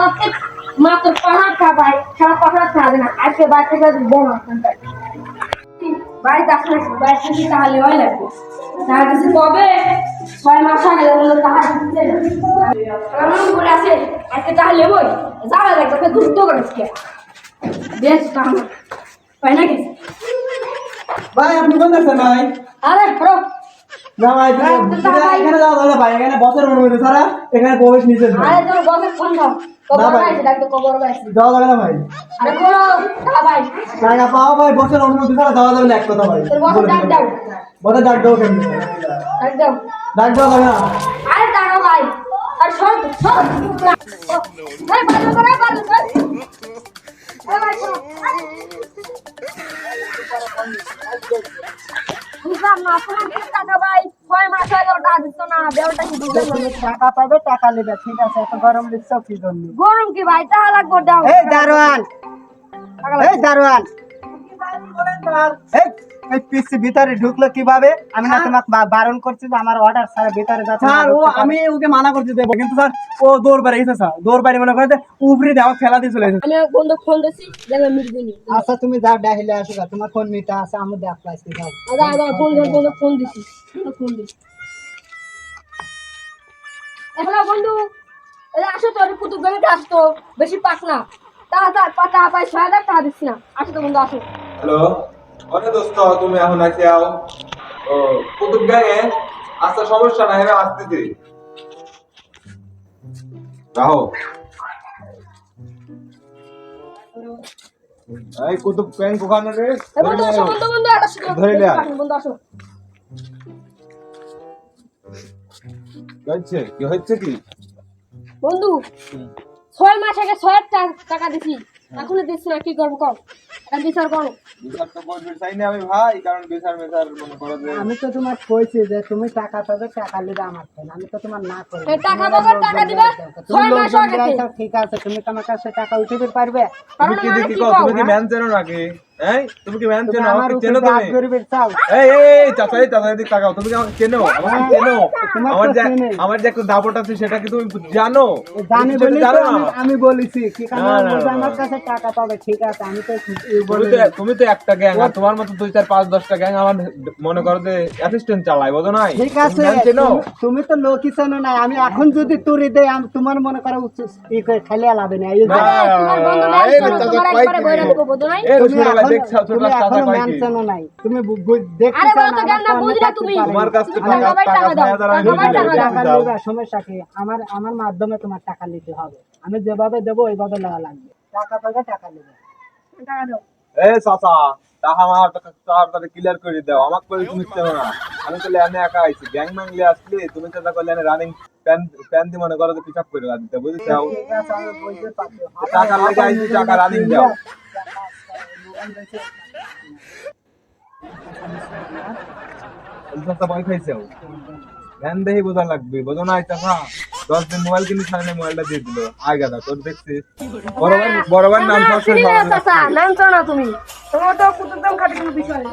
সারাকে মাত্র পাহাড় খাবাই সারা পাহাড় খাবে না। আজকে বাড়ি থেকে বড় ওখানটায় বাড়িতে আসলে বাড়ি থেকে তাহলে হয় লাগবে তার কাছে কবে? ছয় মাস আগে বলল তাহার দিতে আমার করে আছে আজকে তাহলে বই যাওয়া লাগবে ওকে দ্রুত করে আজকে। বেশ তাহলে। হয় না গেছে ভাই আপনি কোন ভাই? আরে না ভাই। এখানে ভাই এখানে এখানে প্রবেশ আরে তোর দাও কবর ডাক্তার কবর গাইছে যাওয়া যাবে না ভাই আরে করো তা ভাই টাকা পাও ভাই বছর অনুমতি ছাড়া যাওয়া যাবে না এক কথা ভাই তোর ডাক দাও বছর ডাক দাও কেমনি ডাক দাও ডাক দেওয়া না আরে দাঁড়া ভাই আর সর সর ভাই ভালো করে টাকা পাবে টাকা নেবে ঠিক আছে এত গরম দিচ্ছ কি জন্য? গরম কি ভাই? টাকা লাগবে দাও। এই দারোয়ান। এই দারোয়ান। এই এই পিসি ভিতরে ঢুকলো কীভাবে? আমি না তোমাকে বারণ করছি যে আমার অর্ডার ছাড়া ভিতরে যাচ্ছে স্যার ও আমি ওকে মানা করতে দেবো কিন্তু স্যার ও দৌড় বেড়ে গেছে স্যার। দৌড় বেড়ে মনে করে উপরে দেওয়া ফেলা দিয়ে চলে এসেছে। আমি বন্ধু ফোন দিছি দেখবে মিটবে আচ্ছা তুমি যাও ডাহিলে আসো তোমার ফোন মিটা আছে আমি দেখ পাইছি যাও। আদা আদা ফোন দিয়ে বন্ধু ফোন দিছি ফোন দিছি। এখন বন্ধু আসো তোর কুতুব গানে আসতো বেশি পাক না। তা তা পাতা পাই ছয় হাজার টাকা দিচ্ছি না। আসো তো বন্ধু আসো। হ্যালো? অনে দোস্ত তুমি এখন আও? কুতুব গায়ে আচ্ছা সমস্যা নাই আমি আসতেছি। রাহো। এই কুতুব গ্যাং কোখানে রে বন্ধু আসো বন্ধু বন্ধু একটা ধরে নে। বন্ধু আসো। হচ্ছে কি হচ্ছে কি? বন্ধু ছয় মাস আগে ছয় টাকা দিছি। এখনও দিচ্ছি না কি করব কর এটা বিচার করো। বিচার তো করবে চাই না আমি ভাই কারণ বিচার মেচার মনে করো যে আমি তো তোমার কইছি যে তুমি টাকা পাবে টাকা লিবে আমার থেকে আমি তো তোমার না করি এই টাকা পাবে, টাকা দিবে, ছয় মাস আগে ঠিক আছে তুমি তোমার কাছে টাকা উঠে দিতে পারবে তুমি কি দেখি তুমি কি ম্যান চেনো নাকি? এই তুমি কি ম্যান চেনো? আমাকে চেনো তুমি? এই এই এই চাচা এই চাচা এদিকে তাকাও। তুমি আমাকে চেনো? আমাকে চেনো? আমার তো যে আমার যে একটা দাপট আছে সেটা কি তুমি জানো? জানি বলি জানো না? আমি- আমি বলেছি। কি কারণ না, না, না, আমার কাছে টাকা পাবে ঠিক আছে আমি তো তুমি তো একটা গ্যাং আর তোমার মতো দুই চার পাঁচ দশটা গ্যাং আমার মনে করো যে অ্যাসিস্ট্যান্ট চালায় বোঝো নাই? ঠিক আছে তুমি চেনো? তুমি- তুমি তো লোকই চেনো না। আমি এখন যদি তুরি দেই আমি তোমার মনে করো ই করে খালি না এই যে- না, আরে, তোমার বন্ধু এই ম্যাচ করো, চাচা তোমার একবারে বইরা দেবো, বুঝো নাই? এই তুমি ছোট ভাই এখন- দেখছ তুমি এখনও কয় চেনো নাই তুমি বু- বু- আরে বলো তো জ্ঞান না, আমার বুঝি না সামনে তুমি। তোমার কাছ থেকে টাকা টাকা টাকা দাও, ছয় হাজার আমি আমার দিতে টাকা দাও। টাকা যাও। নেবে সমস্যা কি আমার আমার মাধ্যমে তোমার টাকা নিতে হবে আমি যেভাবে দেবো ওইভাবে নেওয়া লাগবে টাকা পাবে টাকা নেবে টাকা দাও। এই চাচা টাকা আমার তাড়াতাড়ি ক্লিয়ার করে দাও আমাকে করে তুমি চেনো না আমি তো লেনে একা আইছি গ্যাং ম্যাংলে আসলে তুমি করলে রানিং প্যান প্যান দিয়ে মনে করো দিতে বুঝেছ টাকা লেগে আইছি টাকা রানিং দাও চাচা খাইছে ধ্যান দেহি বোঝা লাগবে। বোঝো না চাচা দশ দিন মোবাইল কিনে সামনে মোবাইলটা দিয়ে দিল। আয় গাদা তোর দেখছিস। বরাবর বরাবর নাম তুমি। তোমার তো কুতুব খাটি বিষয়